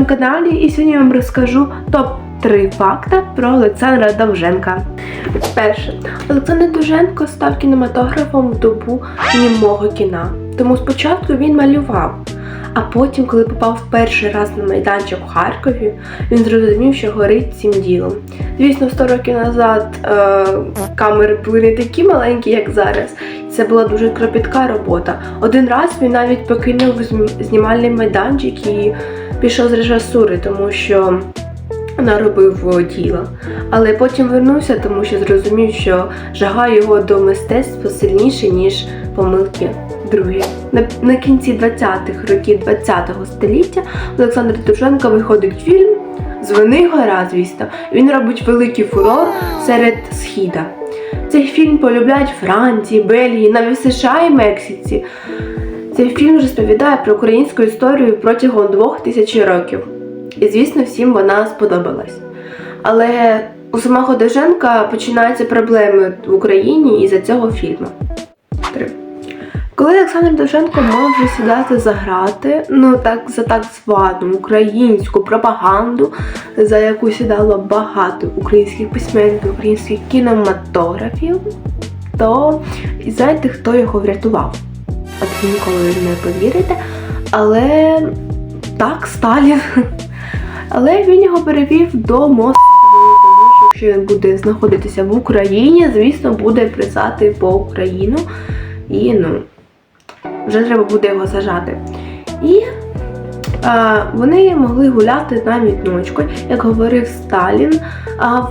моєму каналі і сьогодні я вам розкажу топ-3 факта про Олександра Довженка. Перше, Олександр Довженко став кінематографом в добу німого кіна. Тому спочатку він малював. А потім, коли попав перший раз на майданчик у Харкові, він зрозумів, що горить цим ділом. Звісно, 100 років назад е, камери були не такі маленькі, як зараз. Це була дуже кропітка робота. Один раз він навіть покинув знімальний майданчик і пішов з режисури, тому що наробив діла. Але потім вернувся, тому що зрозумів, що жага його до мистецтва сильніше, ніж помилки другі. На, на кінці 20-х років 20-го століття Олександр Довженко виходить фільм Звени гора, звісно. Він робить великий фурор серед східа. Цей фільм полюбляють Франції, Бельгії, навіть США і Мексиці. Цей фільм розповідає про українську історію протягом двох тисяч років. І, звісно, всім вона сподобалась. Але у самого Довженка починаються проблеми в Україні із-за цього фільму. Три. Коли Олександр Довженко мав вже сідати за грати, ну так за так звану українську пропаганду, за яку сідало багато українських письменників, українських кінематографів, то і знаєте, хто його врятував? Ви ніколи не повірите. Але так, Сталін. Але він його перевів до Москви, тому що якщо він буде знаходитися в Україні, звісно, буде писати по Україну. І ну, вже треба буде його сажати. І вони могли гуляти навіть ночкою, як говорив Сталін.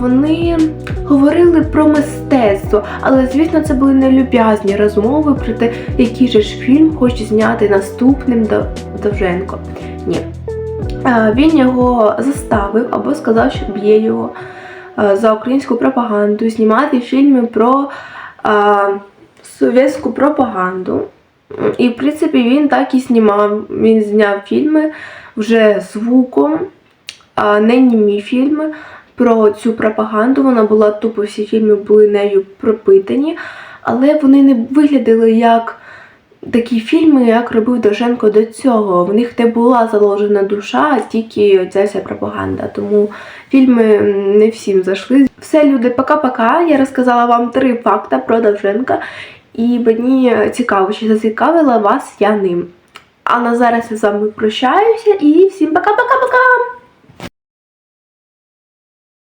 Вони говорили про мистецтво, але звісно, це були нелюб'язні розмови про те, який же ж фільм хоче зняти наступним Дов- Довженко. Ні. Він його заставив або сказав, що б'є його за українську пропаганду, знімати фільми про совєтську пропаганду. І, в принципі, він так і знімав. Він зняв фільми вже звуком, а не німі фільми про цю пропаганду. Вона була тупо, всі фільми були нею пропитані, але вони не виглядали як такі фільми, як робив Довженко до цього. В них не була заложена душа, а тільки ця вся пропаганда. Тому фільми не всім зайшли. Все, люди, пока-пока. Я розказала вам три факта про Довженка. І мені цікаво, чи зацікавила вас я ним. А на зараз я з вами прощаюся і всім пока-пока-пока!